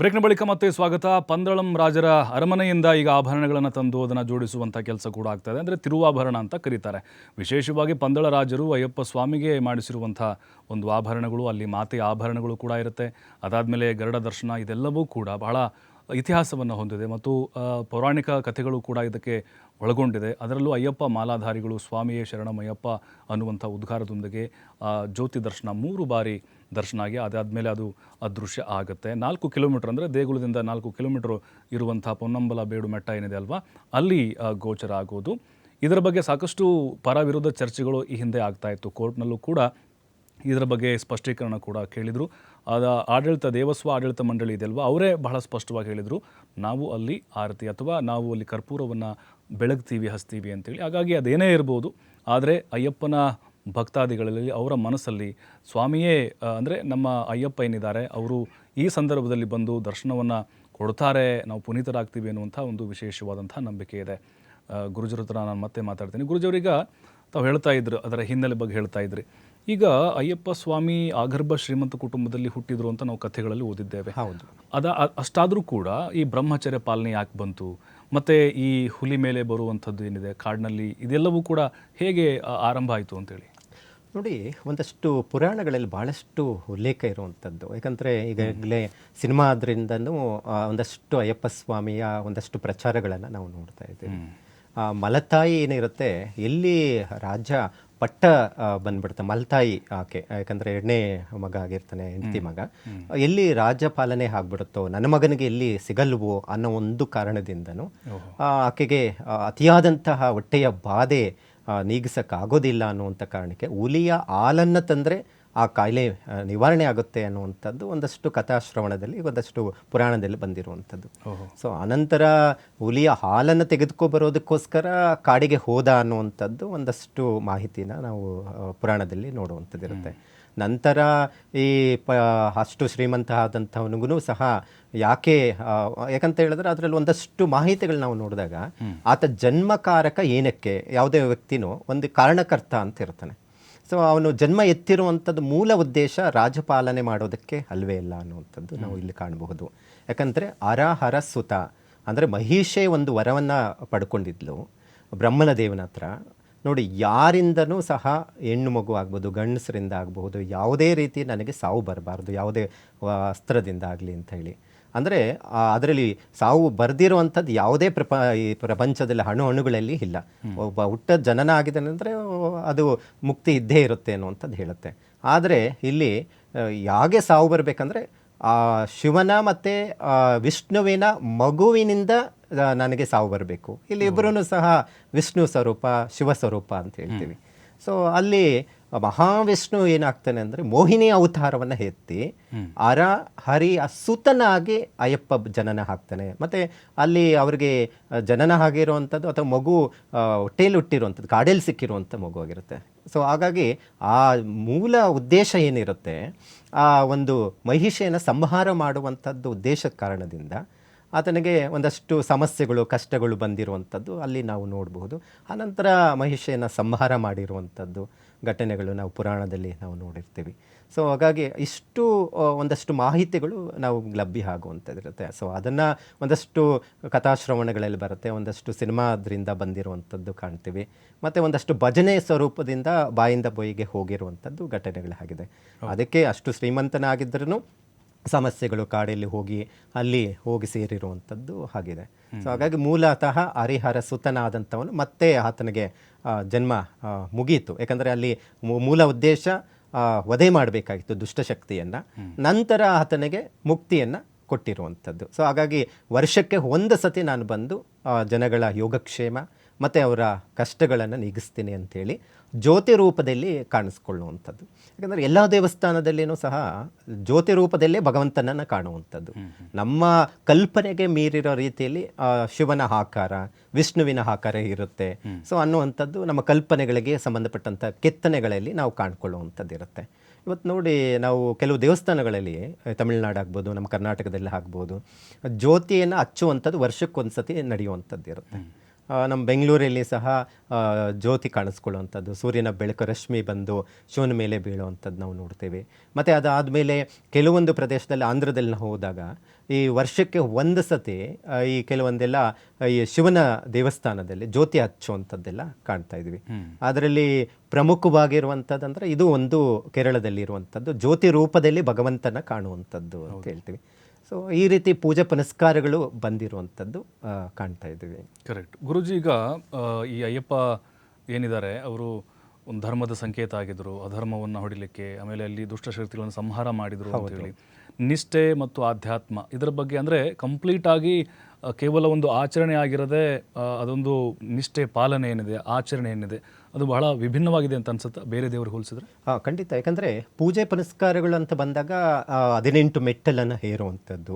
ಬ್ರೇಕ್ನ ಬಳಿಕ ಮತ್ತೆ ಸ್ವಾಗತ. ಪಂದಳಂ ರಾಜರ ಅರಮನೆಯಿಂದ ಈಗ ಆಭರಣಗಳನ್ನು ತಂದು ಅದನ್ನು ಜೋಡಿಸುವಂಥ ಕೆಲಸ ಕೂಡ ಆಗ್ತದೆ ಅಂದರೆ ತಿರುವಾಭರಣ ಅಂತ ಕರೀತಾರೆ. ವಿಶೇಷವಾಗಿ ಪಂದಳ ರಾಜರು ಅಯ್ಯಪ್ಪ ಸ್ವಾಮಿಗೆ ಮಾಡಿಸಿರುವಂಥ ಒಂದು ಆಭರಣಗಳು, ಅಲ್ಲಿ ಮಾತೆಯ ಆಭರಣಗಳು ಕೂಡ ಇರುತ್ತೆ. ಅದಾದಮೇಲೆ ಗರುಡ ದರ್ಶನ ಇದೆಲ್ಲವೂ ಕೂಡ ಬಹಳ ಇತಿಹಾಸವನ್ನು ಹೊಂದಿದೆ ಮತ್ತು ಪೌರಾಣಿಕ ಕಥೆಗಳು ಕೂಡ ಇದಕ್ಕೆ ಒಳಗೊಂಡಿದೆ. ಅದರಲ್ಲೂ ಅಯ್ಯಪ್ಪ ಮಾಲಾಧಾರಿಗಳು ಸ್ವಾಮಿಯೇ ಶರಣಮಯ್ಯಪ್ಪ ಅನ್ನುವಂಥ ಉದ್ಗಾರದೊಂದಿಗೆ ಜ್ಯೋತಿ ದರ್ಶನ ಮೂರು ಬಾರಿ ದರ್ಶನ ಆಗಿ ಅದಾದಮೇಲೆ ಅದು ಅದೃಶ್ಯ ಆಗುತ್ತೆ. ನಾಲ್ಕು ಕಿಲೋಮೀಟರ್ ಅಂದರೆ ದೇಗುಲದಿಂದ ನಾಲ್ಕು ಕಿಲೋಮೀಟ್ರ್ ಇರುವಂಥ ಪೊನ್ನಂಬಲ ಬೇಡು ಮೆಟ್ಟ ಏನಿದೆ ಅಲ್ವಾ? ಅಲ್ಲಿ ಗೋಚರ ಆಗೋದು. ಇದರ ಬಗ್ಗೆ ಸಾಕಷ್ಟು ಪರ ವಿರೋಧ ಚರ್ಚೆಗಳು ಈ ಹಿಂದೆ ಆಗ್ತಾ ಇತ್ತು. ಕೋರ್ಟ್ನಲ್ಲೂ ಕೂಡ ಇದರ ಬಗ್ಗೆ ಸ್ಪಷ್ಟೀಕರಣ ಕೂಡ ಕೇಳಿದರು. ಅದ ಆಡಳಿತ, ದೇವಸ್ವ ಆಡಳಿತ ಮಂಡಳಿ ಇದೆಯಲ್ವಾ ಅವರೇ ಬಹಳ ಸ್ಪಷ್ಟವಾಗಿ ಹೇಳಿದರು, ನಾವು ಅಲ್ಲಿ ಆರತಿ ಅಥವಾ ನಾವು ಅಲ್ಲಿ ಕರ್ಪೂರವನ್ನು ಬೆಳಗ್ತೀವಿ ಹಸ್ತೀವಿ ಅಂತೇಳಿ. ಹಾಗಾಗಿ ಅದೇನೇ ಇರ್ಬೋದು, ಆದರೆ ಅಯ್ಯಪ್ಪನ ಭಕ್ತಾದಿಗಳಲ್ಲಿ ಅವರ ಮನಸ್ಸಲ್ಲಿ ಸ್ವಾಮಿಯೇ ಅಂದರೆ ನಮ್ಮ ಅಯ್ಯಪ್ಪ ಏನಿದ್ದಾರೆ ಅವರು ಈ ಸಂದರ್ಭದಲ್ಲಿ ಬಂದು ದರ್ಶನವನ್ನು ಕೊಡ್ತಾರೆ ನಾವು ಪುನೀತರಾಗ್ತೀವಿ ಅನ್ನುವಂಥ ಒಂದು ವಿಶೇಷವಾದಂಥ ನಂಬಿಕೆ ಇದೆ. ಗುರುಜರ ಹತ್ರ ನಾನು ಮತ್ತೆ ಮಾತಾಡ್ತೀನಿ. ಗುರುಜವರೀಗ ತಾವು ಹೇಳ್ತಾ ಇದ್ರು ಅದರ ಹಿನ್ನೆಲೆ ಬಗ್ಗೆ ಹೇಳ್ತಾ ಇದ್ರಿ. ಈಗ ಅಯ್ಯಪ್ಪ ಸ್ವಾಮಿ ಆಗರ್ಭ ಶ್ರೀಮಂತ ಕುಟುಂಬದಲ್ಲಿ ಹುಟ್ಟಿದ್ರು ಅಂತ ನಾವು ಕಥೆಗಳಲ್ಲಿ ಓದಿದ್ದೇವೆ. ಹೌದು. ಅದ ಅಷ್ಟಾದರೂ ಕೂಡ ಈ ಬ್ರಹ್ಮಚರ್ಯ ಪಾಲನೆ ಯಾಕೆ ಬಂತು? ಮತ್ತು ಈ ಹುಲಿ ಮೇಲೆ ಬರುವಂಥದ್ದು ಏನಿದೆ? ಕಾಡಿನಲ್ಲಿ ಇದೆಲ್ಲವೂ ಕೂಡ ಹೇಗೆ ಆರಂಭ ಆಯಿತು ಅಂತೇಳಿ. ನೋಡಿ ಒಂದಷ್ಟು ಪುರಾಣಗಳಲ್ಲಿ ಭಾಳಷ್ಟು ಉಲ್ಲೇಖ ಇರುವಂಥದ್ದು. ಯಾಕಂದರೆ ಈಗಾಗಲೇ ಸಿನಿಮಾ ಆದ್ರಿಂದನೂ ಒಂದಷ್ಟು ಅಯ್ಯಪ್ಪ ಸ್ವಾಮಿಯ ಒಂದಷ್ಟು ಪ್ರಚಾರಗಳನ್ನು ನಾವು ನೋಡ್ತಾ ಇದ್ದೀವಿ. ಆ, ಮಲತಾಯಿ ಏನಿರುತ್ತೆ ಎಲ್ಲಿ ರಾಜ ಪಟ್ಟ ಬಂದ್ಬಿಡ್ತ ಬಂದ್ಬಿಡುತ್ತೆ. ಮಲತಾಯಿ ಆಕೆ ಯಾಕಂದರೆ ಎರಡನೇ ಮಗ ಆಗಿರ್ತಾನೆ ಹೆಂಡತಿ ಮಗ. ಎಲ್ಲಿ ರಾಜ್ಯಪಾಲನೆ ಆಗ್ಬಿಡುತ್ತೋ ನನ್ನ ಮಗನಿಗೆ ಎಲ್ಲಿ ಸಿಗಲ್ವೋ ಅನ್ನೋ ಒಂದು ಕಾರಣದಿಂದನೂ ಆಕೆಗೆ ಅತಿಯಾದಂತಹ ಹೊಟ್ಟೆಯ ಬಾಧೆ ನೀಗಿಸಕ್ಕಾಗೋದಿಲ್ಲ ಅನ್ನುವಂಥ ಕಾರಣಕ್ಕೆ ಹುಲಿಯ ಹಾಲನ್ನು ತಂದರೆ ಆ ಕಾಯಿಲೆ ನಿವಾರಣೆ ಆಗುತ್ತೆ ಅನ್ನುವಂಥದ್ದು ಒಂದಷ್ಟು ಕಥಾಶ್ರವಣದಲ್ಲಿ ಒಂದಷ್ಟು ಪುರಾಣದಲ್ಲಿ ಬಂದಿರುವಂಥದ್ದು. ಸೊ ಅನಂತರ ಹುಲಿಯ ಹಾಲನ್ನು ತೆಗೆದುಕೊಬರೋದಕ್ಕೋಸ್ಕರ ಕಾಡಿಗೆ ಹೋದ ಅನ್ನುವಂಥದ್ದು ಒಂದಷ್ಟು ಮಾಹಿತಿನ ನಾವು ಪುರಾಣದಲ್ಲಿ ನೋಡುವಂಥದ್ದಿರುತ್ತೆ. ನಂತರ ಈ ಪ ಅಷ್ಟು ಶ್ರೀಮಂತ ಆದಂಥವನಿಗೂ ಸಹ ಯಾಕೆ ಯಾಕಂತ ಹೇಳಿದ್ರೆ ಅದರಲ್ಲಿ ಒಂದಷ್ಟು ಮಾಹಿತಿಗಳು ನಾವು ನೋಡಿದಾಗ ಆತ ಜನ್ಮಕಾರಕ ಏನಕ್ಕೆ ಯಾವುದೇ ವ್ಯಕ್ತಿನೂ ಒಂದು ಕಾರಣಕರ್ತ ಅಂತ ಇರ್ತಾನೆ ಸೊ ಅವನು ಜನ್ಮ ಎತ್ತಿರುವಂಥದ್ದು ಮೂಲ ಉದ್ದೇಶ ರಾಜಪಾಲನೆ ಮಾಡೋದಕ್ಕೆ ಅಲ್ವೇ ಇಲ್ಲ ಅನ್ನುವಂಥದ್ದು ನಾವು ಇಲ್ಲಿ ಕಾಣಬಹುದು. ಯಾಕಂದರೆ ಅರಹರ ಸುತ ಅಂದರೆ ಮಹಿಷೆ ಒಂದು ವರವನ್ನು ಪಡ್ಕೊಂಡಿದ್ಲು ಬ್ರಹ್ಮನ ದೇವನ ಹತ್ರ. ನೋಡಿ ಯಾರಿಂದನೂ ಸಹ ಹೆಣ್ಣು ಮಗು ಆಗ್ಬೋದು ಗಂಡಸರಿಂದ ಆಗಬಹುದು ಯಾವುದೇ ರೀತಿ ನನಗೆ ಸಾವು ಬರಬಾರ್ದು ಯಾವುದೇ ಅಸ್ತ್ರದಿಂದ ಆಗಲಿ ಅಂತ ಹೇಳಿ. ಅಂದರೆ ಅದರಲ್ಲಿ ಸಾವು ಬರೆದಿರುವಂಥದ್ದು ಯಾವುದೇ ಪ್ರಪ ಈ ಪ್ರಪಂಚದಲ್ಲಿ ಹಣು ಹಣ್ಣುಗಳಲ್ಲಿ ಇಲ್ಲ. ಒಬ್ಬ ಹುಟ್ಟ ಜನನ ಆಗಿದೆ ಅಂದರೆ ಅದು ಮುಕ್ತಿ ಇದ್ದೇ ಇರುತ್ತೆ ಅನ್ನುವಂಥದ್ದು ಹೇಳುತ್ತೆ. ಆದರೆ ಇಲ್ಲಿ ಯಾಗೆ ಸಾವು ಬರಬೇಕಂದ್ರೆ ಶಿವನ ಮತ್ತು ವಿಷ್ಣುವಿನ ಮಗುವಿನಿಂದ ನನಗೆ ಸಾವು ಬರಬೇಕು. ಇಲ್ಲಿ ಇಬ್ಬರೂ ಸಹ ವಿಷ್ಣು ಸ್ವರೂಪ ಶಿವ ಸ್ವರೂಪ ಅಂತ ಹೇಳ್ತೀವಿ. ಸೊ ಅಲ್ಲಿ ಮಹಾವಿಷ್ಣು ಏನಾಗ್ತಾನೆ ಅಂದರೆ ಮೋಹಿನಿ ಅವತಾರವನ್ನು ಎತ್ತಿ ಅರ ಹರಿ ಸುತನಾಗಿ ಅಯ್ಯಪ್ಪ ಜನನ ಹಾಕ್ತಾನೆ. ಮತ್ತು ಅಲ್ಲಿ ಅವರಿಗೆ ಜನನ ಆಗಿರುವಂಥದ್ದು ಅಥವಾ ಮಗು ಆ, ಹೊಟ್ಟೆಯಲ್ಲಿ ಹುಟ್ಟಿರುವಂಥದ್ದು ಸಿಕ್ಕಿರುವಂತ ಸಿಕ್ಕಿರುವಂಥ ಮಗು ಆಗಿರುತ್ತೆ. ಸೊ ಹಾಗಾಗಿ ಆ ಮೂಲ ಉದ್ದೇಶ ಏನಿರುತ್ತೆ ಆ ಒಂದು ಮಹಿಷೆಯನ್ನು ಸಂಹಾರ ಮಾಡುವಂಥದ್ದು ಉದ್ದೇಶದ ಕಾರಣದಿಂದ ಆತನಿಗೆ ಒಂದಷ್ಟು ಸಮಸ್ಯೆಗಳು ಕಷ್ಟಗಳು ಬಂದಿರುವಂಥದ್ದು ಅಲ್ಲಿ ನಾವು ನೋಡಬಹುದು. ಆನಂತರ ಮಹಿಷೆಯನ್ನು ಸಂಹಾರ ಮಾಡಿರುವಂಥದ್ದು ಘಟನೆಗಳು ನಾವು ಪುರಾಣದಲ್ಲಿ ನಾವು ನೋಡಿರ್ತೀವಿ. ಸೊ ಹಾಗಾಗಿ ಇಷ್ಟು ಒಂದಷ್ಟು ಮಾಹಿತಿಗಳು ನಾವು ಲಭ್ಯ ಆಗುವಂಥದ್ದಿರುತ್ತೆ. ಸೊ ಅದನ್ನು ಒಂದಷ್ಟು ಕಥಾಶ್ರವಣಗಳಲ್ಲಿ ಬರುತ್ತೆ ಒಂದಷ್ಟು ಸಿನಿಮಾದ್ರಿಂದ ಬಂದಿರುವಂಥದ್ದು ಕಾಣ್ತೀವಿ. ಮತ್ತು ಒಂದಷ್ಟು ಭಜನೆ ಸ್ವರೂಪದಿಂದ ಬಾಯಿಂದ ಬೊಯ್ಗೆ ಹೋಗಿರುವಂಥದ್ದು ಘಟನೆಗಳಾಗಿದೆ. ಅದಕ್ಕೆ ಅಷ್ಟು ಶ್ರೀಮಂತನಾಗಿದ್ದರೂ ಸಮಸ್ಯೆಗಳು ಕಾಡಲ್ಲಿ ಹೋಗಿ ಅಲ್ಲಿ ಹೋಗಿ ಸೇರಿರುವಂಥದ್ದು ಆಗಿದೆ ಸೊ ಹಾಗಾಗಿ ಮೂಲತಃ ಹರಿಹರ ಸುತನಾದಂಥವನು ಮತ್ತೆ ಆತನಿಗೆ ಜನ್ಮ ಮುಗಿಯಿತು. ಯಾಕಂದರೆ ಅಲ್ಲಿ ಮೂಲ ಉದ್ದೇಶ ವಧೆ ಮಾಡಬೇಕಾಗಿತ್ತು ದುಷ್ಟಶಕ್ತಿಯನ್ನು ನಂತರ ಆತನಿಗೆ ಮುಕ್ತಿಯನ್ನು ಕೊಟ್ಟಿರುವಂಥದ್ದು. ಸೊ ಹಾಗಾಗಿ ವರ್ಷಕ್ಕೆ ಒಂದು ಸತಿ ನಾನು ಬಂದು ಜನಗಳ ಯೋಗಕ್ಷೇಮ ಮತ್ತು ಅವರ ಕಷ್ಟಗಳನ್ನು ನೀಗಿಸ್ತೀನಿ ಅಂಥೇಳಿ ಜ್ಯೋತಿ ರೂಪದಲ್ಲಿ ಕಾಣಿಸ್ಕೊಳ್ಳುವಂಥದ್ದು. ಯಾಕಂದರೆ ಎಲ್ಲ ದೇವಸ್ಥಾನದಲ್ಲಿಯೂ ಸಹ ಜ್ಯೋತಿ ರೂಪದಲ್ಲೇ ಭಗವಂತನನ್ನು ಕಾಣುವಂಥದ್ದು. ನಮ್ಮ ಕಲ್ಪನೆಗೆ ಮೀರಿರೋ ರೀತಿಯಲ್ಲಿ ಶಿವನ ಆಕಾರ ವಿಷ್ಣುವಿನ ಆಕಾರ ಇರುತ್ತೆ. ಸೊ ಅನ್ನುವಂಥದ್ದು ನಮ್ಮ ಕಲ್ಪನೆಗಳಿಗೆ ಸಂಬಂಧಪಟ್ಟಂಥ ಕೆತ್ತನೆಗಳಲ್ಲಿ ನಾವು ಕಾಣ್ಕೊಳ್ಳುವಂಥದ್ದು ಇರುತ್ತೆ. ಇವತ್ತು ನೋಡಿ ನಾವು ಕೆಲವು ದೇವಸ್ಥಾನಗಳಲ್ಲಿ ತಮಿಳುನಾಡು ಆಗ್ಬೋದು ನಮ್ಮ ಕರ್ನಾಟಕದಲ್ಲಿ ಆಗ್ಬೋದು ಜ್ಯೋತಿಯನ್ನು ಹಚ್ಚುವಂಥದ್ದು ವರ್ಷಕ್ಕೊಂದು ಸತಿ ನಡೆಯುವಂಥದ್ದು ಇರುತ್ತೆ. ನಮ್ಮ ಬೆಂಗಳೂರಲ್ಲಿ ಸಹ ಜ್ಯೋತಿ ಕಾಣಿಸ್ಕೊಳ್ಳುವಂಥದ್ದು. ಸೂರ್ಯನ ಬೆಳಕು ರಶ್ಮಿ ಬಂದು ಶಿವನ ಮೇಲೆ ಬೀಳುವಂಥದ್ದು ನಾವು ನೋಡ್ತೇವೆ. ಮತ್ತು ಅದಾದಮೇಲೆ ಕೆಲವೊಂದು ಪ್ರದೇಶದಲ್ಲಿ ಆಂಧ್ರದಲ್ಲಿ ನಾವು ಹೋದಾಗ ಈ ವರ್ಷಕ್ಕೆ ಒಂದು ಸತಿ ಈ ಕೆಲವೊಂದೆಲ್ಲ ಈ ಶಿವನ ದೇವಸ್ಥಾನದಲ್ಲಿ ಜ್ಯೋತಿ ಹಚ್ಚುವಂಥದ್ದೆಲ್ಲ ಕಾಣ್ತಾ ಇದ್ವಿ. ಅದರಲ್ಲಿ ಪ್ರಮುಖವಾಗಿರುವಂಥದ್ದು ಅಂದರೆ ಇದು ಒಂದು ಕೇರಳದಲ್ಲಿ ಇರುವಂಥದ್ದು ಜ್ಯೋತಿ ರೂಪದಲ್ಲಿ ಭಗವಂತನ ಕಾಣುವಂಥದ್ದು ಅಂತ ಹೇಳ್ತೀವಿ. ಸೊ ಈ ರೀತಿ ಪೂಜೆ ಪುನಸ್ಕಾರಗಳು ಬಂದಿರುವಂಥದ್ದು ಕಾಣ್ತಾ ಇದ್ದೀವಿ. ಕರೆಕ್ಟ್ ಗುರುಜಿ ಈಗ ಈ ಅಯ್ಯಪ್ಪ ಏನಿದ್ದಾರೆ ಅವರು ಒಂದು ಧರ್ಮದ ಸಂಕೇತ ಆಗಿದ್ರು ಅಧರ್ಮವನ್ನು ಹೊಡಿಲಿಕ್ಕೆ ಆಮೇಲೆ ಅಲ್ಲಿ ದುಷ್ಟಶಕ್ತಿಗಳನ್ನು ಸಂಹಾರ ಮಾಡಿದ್ರು ಅಂತ ಹೇಳಿ. ನಿಷ್ಠೆ ಮತ್ತು ಆಧ್ಯಾತ್ಮ ಇದರ ಬಗ್ಗೆ ಅಂದರೆ ಕಂಪ್ಲೀಟ್ ಆಗಿ ಕೇವಲ ಒಂದು ಆಚರಣೆ ಆಗಿರದೆ ಅದೊಂದು ನಿಷ್ಠೆ ಪಾಲನೆ ಏನಿದೆ ಆಚರಣೆ ಏನಿದೆ ಅದು ಬಹಳ ವಿಭಿನ್ನವಾಗಿದೆ ಅಂತ ಅನ್ಸುತ್ತೆ? ಬೇರೆ ದೇವರು ಹೋಲಿಸಿದ್ರೆ? ಹಾಂ ಖಂಡಿತ. ಯಾಕಂದರೆ ಪೂಜೆ ಪುನಸ್ಕಾರಗಳು ಅಂತ ಬಂದಾಗ ಹದಿನೆಂಟು ಮೆಟ್ಟಲನ್ನು ಹೇರುವಂಥದ್ದು.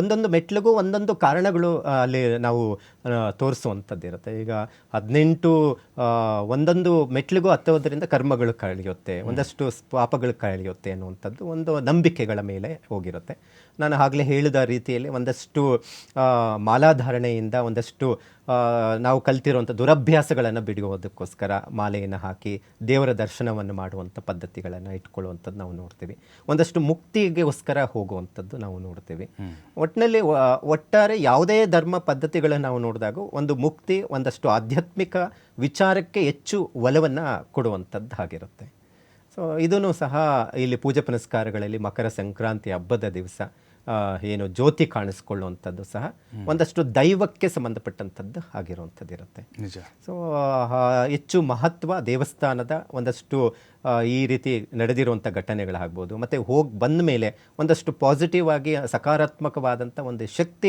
ಒಂದೊಂದು ಮೆಟ್ಲಿಗೂ ಒಂದೊಂದು ಕಾರಣಗಳು ಅಲ್ಲಿ ನಾವು ತೋರಿಸುವಂಥದ್ದು ಇರುತ್ತೆ. ಈಗ ಹದಿನೆಂಟು ಒಂದೊಂದು ಮೆಟ್ಲಿಗೂ ಹತ್ತೋದ್ರಿಂದ ಕರ್ಮಗಳು ಕಳೆಯುತ್ತೆ. ಒಂದಷ್ಟು ಪಾಪಗಳು ಕಳೆಯುತ್ತೆ ಅನ್ನುವಂಥದ್ದು ಒಂದು ನಂಬಿಕೆಗಳ ಮೇಲೆ ಹೋಗಿರುತ್ತೆ. ನಾನು ಆಗಲೇ ಹೇಳಿದ ರೀತಿಯಲ್ಲಿ ಒಂದಷ್ಟು ಮಾಲಾಧಾರಣೆಯಿಂದ ಒಂದಷ್ಟು ನಾವು ಕಲ್ತಿರುವಂಥ ದುರಭ್ಯಾಸಗಳನ್ನು ಬಿಡುವುದಕ್ಕೋಸ್ಕರ ಮಾಲೆಯನ್ನು ಹಾಕಿ ದೇವರ ದರ್ಶನವನ್ನು ಮಾಡುವಂಥ ಪದ್ಧತಿಗಳನ್ನು ಇಟ್ಕೊಳ್ಳುವಂಥದ್ದು ನಾವು ನೋಡ್ತೀವಿ. ಒಂದಷ್ಟು ಮುಕ್ತಿಗೋಸ್ಕರ ಹೋಗುವಂಥದ್ದು ನಾವು ನೋಡ್ತೀವಿ. ಒಟ್ಟಿನಲ್ಲಿ ಒಟ್ಟಾರೆ ಯಾವುದೇ ಧರ್ಮ ಪದ್ಧತಿಗಳನ್ನು ನಾವು ನೋಡಿದಾಗ ಒಂದು ಮುಕ್ತಿ ಒಂದಷ್ಟು ಆಧ್ಯಾತ್ಮಿಕ ವಿಚಾರಕ್ಕೆ ಹೆಚ್ಚು ಒಲವನ್ನು ಕೊಡುವಂಥದ್ದು ಆಗಿರುತ್ತೆ ಸೊ ಇದನ್ನು ಸಹ ಇಲ್ಲಿ ಪೂಜೆ ಪುನಸ್ಕಾರಗಳಲ್ಲಿ ಮಕರ ಸಂಕ್ರಾಂತಿ ಹಬ್ಬದ ದಿವಸ ಏನು ಜ್ಯೋತಿ ಕಾಣಿಸ್ಕೊಳ್ಳುವಂಥದ್ದು ಸಹ ಒಂದಷ್ಟು ದೈವಕ್ಕೆ ಸಂಬಂಧಪಟ್ಟಂಥದ್ದು ಆಗಿರುವಂಥದ್ದು ಇರುತ್ತೆ. ನಿಜ. ಸೊ ಹೆಚ್ಚು ಮಹತ್ವ ದೇವಸ್ಥಾನದ ಒಂದಷ್ಟು ಈ ರೀತಿ ನಡೆದಿರುವಂಥ ಘಟನೆಗಳಾಗ್ಬೋದು ಮತ್ತು ಹೋಗಿ ಬಂದ ಮೇಲೆ ಒಂದಷ್ಟು ಪಾಸಿಟಿವ್ ಆಗಿ ಸಕಾರಾತ್ಮಕವಾದಂಥ ಒಂದು ಶಕ್ತಿ